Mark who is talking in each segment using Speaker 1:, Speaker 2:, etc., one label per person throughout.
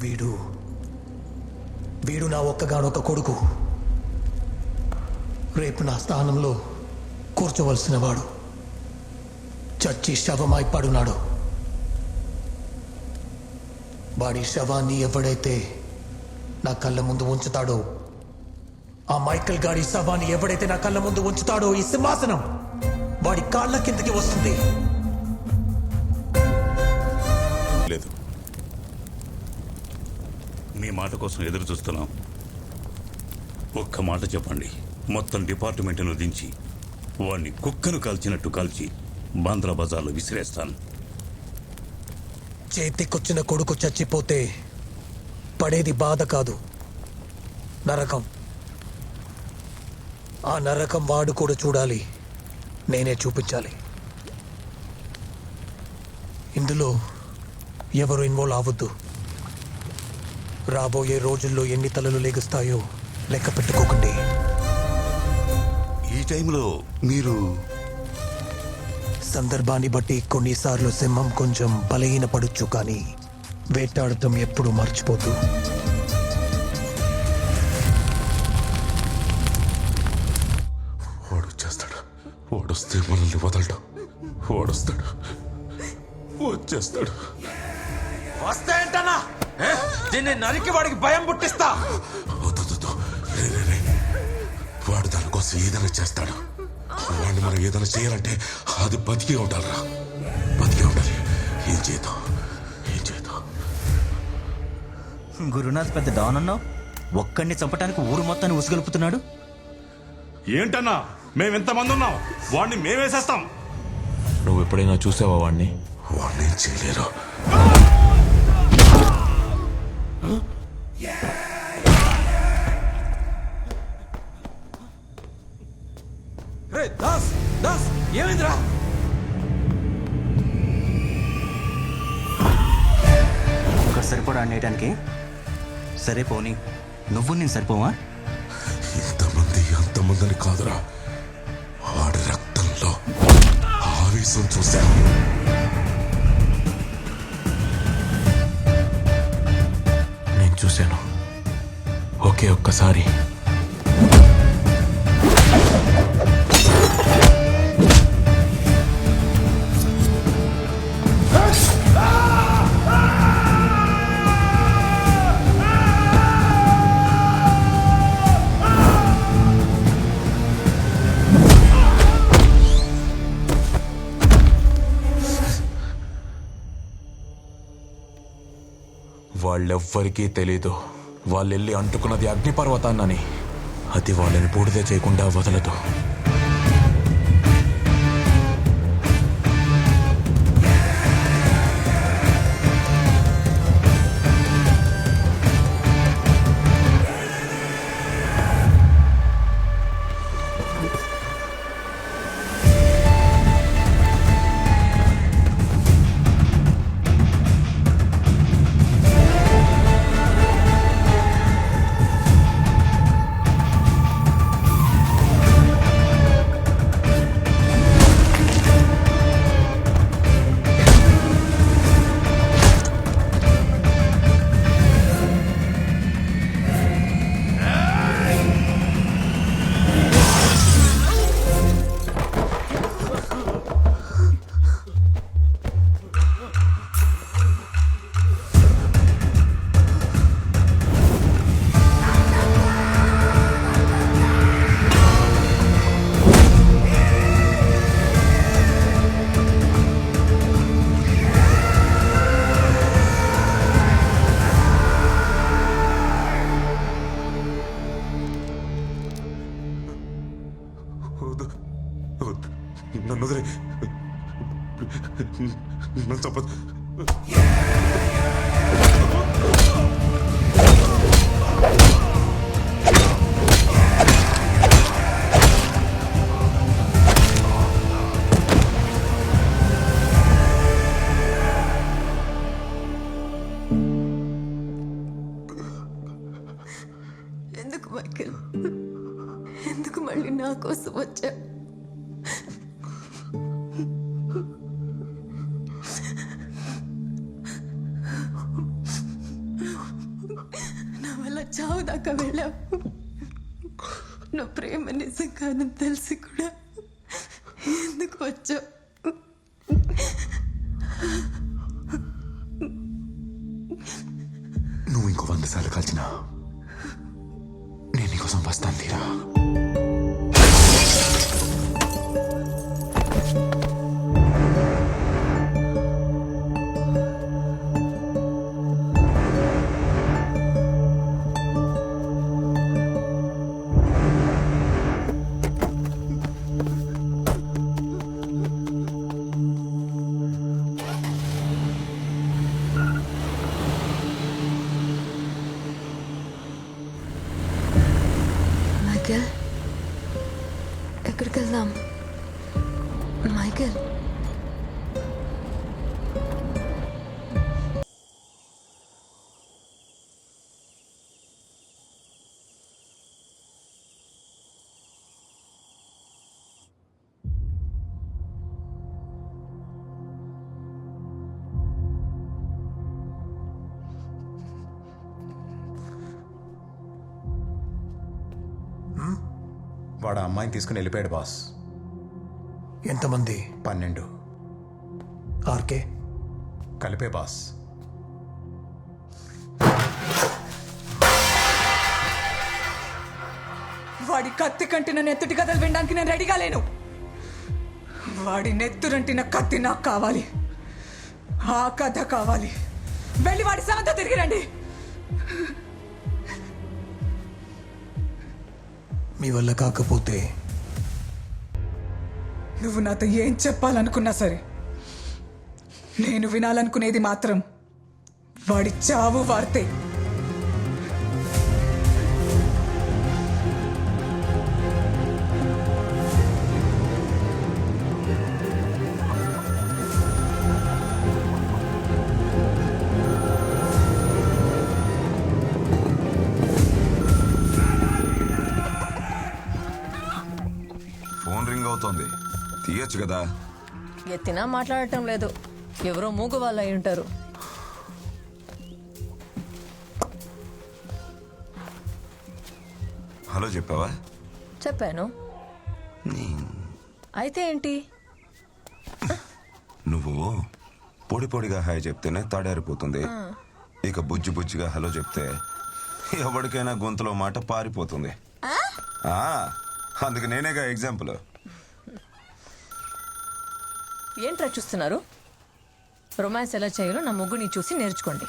Speaker 1: వీడు. వీడు నా ఒక్కగానొక్క కొడుకు. రేపు నా స్థానంలో కూర్చోవలసిన వాడు. చచ్చి శవమై పడున్నాడు. వాడి శవాన్ని ఎవడైతే నా కళ్ళ ముందు ఉంచుతాడో ఆ మైకల్ గాడి శవాన్ని ఎవడైతే నా కళ్ళ ముందు ఉంచుతాడో ఈ సింహాసనం వాడి కాళ్ళ కిందకి వస్తుంది.
Speaker 2: మీ మాట కోసం ఎదురు చూస్తున్నాం. ఒక్క మాట చెప్పండి. మొత్తం డిపార్ట్మెంట్ను దించి వాణ్ణి కుక్కను కాల్చినట్టు కాల్చి బాంద్రా బజార్లో విసిరేస్తాను.
Speaker 1: చేతికొచ్చిన కొడుకు చచ్చిపోతే పడేది బాధ కాదు. నరకం. ఆ నరకం వాడు కూడా చూడాలి. నేనే చూపించాలి. ఇందులో ఎవరు ఇన్వాల్వ్ అవ్వద్దు. రాబోయే రోజుల్లో ఎన్ని తలలు లెగుస్తాయో లెక్క పెట్టుకోకండి.
Speaker 2: ఈ టైంలో మీరు
Speaker 1: సందర్భాన్ని బట్టి కొన్నిసార్లు సింహం కొంచెం బలహీనపడొచ్చు కానీ వేటాడటం ఎప్పుడు మర్చిపోతూ
Speaker 3: వాడు వచ్చేస్తాడు. వాడొస్తే మనల్ని వదలడు. వాడొస్తాడు వచ్చేస్తాడు.
Speaker 4: వస్తాయంటనా? దీన్ని నరికి వాడికి భయం పుట్టిస్తా.
Speaker 3: వాడు దానికోసం ఏదైనా చేస్తాడు. వాడిని మనం ఏదైనా చేయాలంటే అది బతికే ఉండాలిరా. బతికే ఉండాలి. ఏం చేద్దాం? ఏం చేద్దాం?
Speaker 5: గురునాథ్ పెద్ద డాన్ అన్నావు? ఒక్కడిని చంపటానికి ఊరు మొత్తాన్ని ఉసుగొలుపుతున్నాడు?
Speaker 6: ఏంటన్నా? మేమెంతమంది ఉన్నాం? వాడిని మేమేసేస్తాం.
Speaker 7: నువ్వు ఎప్పుడైనా చూసావా వాడిని
Speaker 3: వాడిని ఏం చేయలేరు.
Speaker 4: రే దాస్ దాస్ ఏమైందిరా
Speaker 5: ఒక సరిపడా అనేయడానికి సరే పోనీ నువ్వు నేను సరిపోవా?
Speaker 3: ఇంతమంది అంతమందిని కాదురా. వాడి రక్తంలో ఆవేశం చూశాను.
Speaker 7: ఒకే ఒక్కసారి. వాళ్ళెవ్వరికీ తెలీదు. వాళ్ళెళ్ళి అంటుకున్నది అగ్నిపర్వతాన్నని. అది వాళ్ళని బూడిద చేయకుండా వదలదు.
Speaker 3: నన్ను వదిలే. నన్ను తప్పదు
Speaker 8: ఎందుకు మైకిల్? ఎందుకు మళ్ళీ నా కోసం వచ్చా అలా చావు దాకా వెళ్ళావు. నువ్వు ప్రేమ నిజం కాదని తెలిసి కూడా ఎందుకు వచ్చావు?
Speaker 3: నువ్వు ఇంకో వంద సార్లు కలిసినా నేను నీకోసం వస్తాను తీరా.
Speaker 8: మైకేల్ ఎక్కడికి వెళ్దాం మైకేల్
Speaker 9: వాడు ఆ అమ్మాయిని తీసుకుని వెళ్ళిపోయాడు బాస్.
Speaker 1: ఎంతమంది?
Speaker 9: పన్నెండు.
Speaker 1: ఆర్కే?
Speaker 9: కలిపే బాస్.
Speaker 10: వాడి కత్తి కంటిన నెత్తుటి కథలు వినడానికి నేను రెడీగా లేను. వాడి నెత్తురంటిన కత్తి నాకు కావాలి. ఆ కథ కావాలి. వెళ్ళి వాడి సమంత తిరిగి రండి.
Speaker 1: మీ వల్ల కాకపోతే
Speaker 10: నువ్వు నాతో ఏం చెప్పాలనుకున్నా సరే నేను వినాలనుకునేది మాత్రం వాడి చావు వార్తే
Speaker 3: తీయచ్చు కదా.
Speaker 8: ఎత్తినా మాట్లాడటం లేదు. ఎవరో మూగు వాళ్ళు అయి ఉంటారు.
Speaker 3: హలో చెప్పావా?
Speaker 8: చెప్పాను. అయితే ఏంటి?
Speaker 3: నువ్వు పొడి పొడిగా హాయ్ చెప్తేనే తాడారిపోతుంది. ఇక బుజ్జి బుజ్జిగా హలో చెప్తే ఎవరికైనా గొంతులో మాట పారిపోతుంది. అందుకు నేనేగా ఎగ్జాంపుల్
Speaker 8: ఏంట్రా చూస్తున్నారు? రొమాన్స్ ఎలా చేయాలో నా ముగ్గుని చూసి నేర్చుకోండి.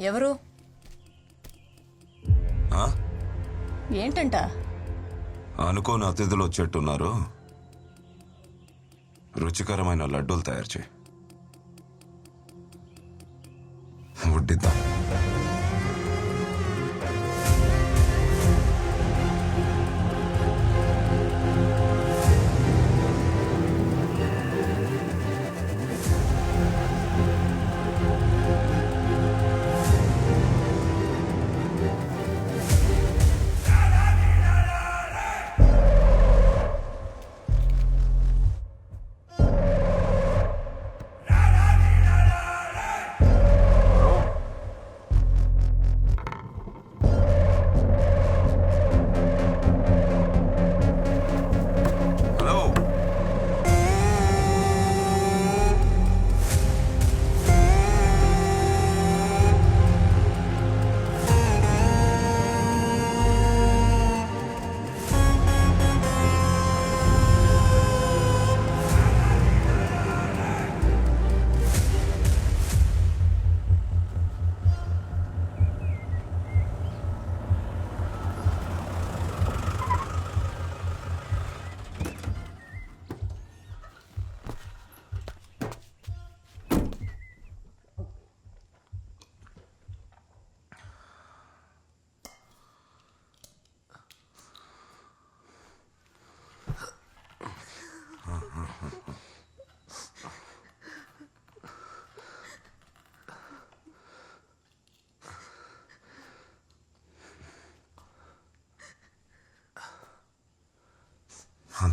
Speaker 8: ఎవరు? ఏంటంట?
Speaker 3: అనుకోని అతిథులు వచ్చేట్టున్నారు. రుచికరమైన లడ్డూలు తయారు చేయి. వడ్డిద్దాం.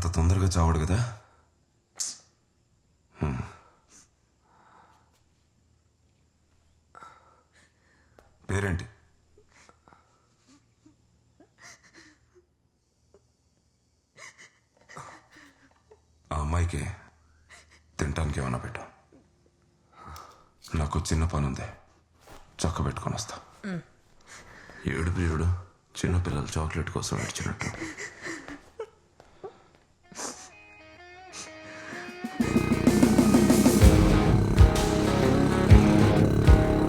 Speaker 3: అంత తొందరగా చావడు కదా. పేరేంటి? ఆ అమ్మాయికి తినటానికి ఏమన్నా పెట్టు. నాకు చిన్న పని ఉంది చక్క పెట్టుకొని వస్తా. ఏడు ప్రియుడు చిన్నపిల్లలు చాక్లెట్ కోసం ఏడ్చినట్టు.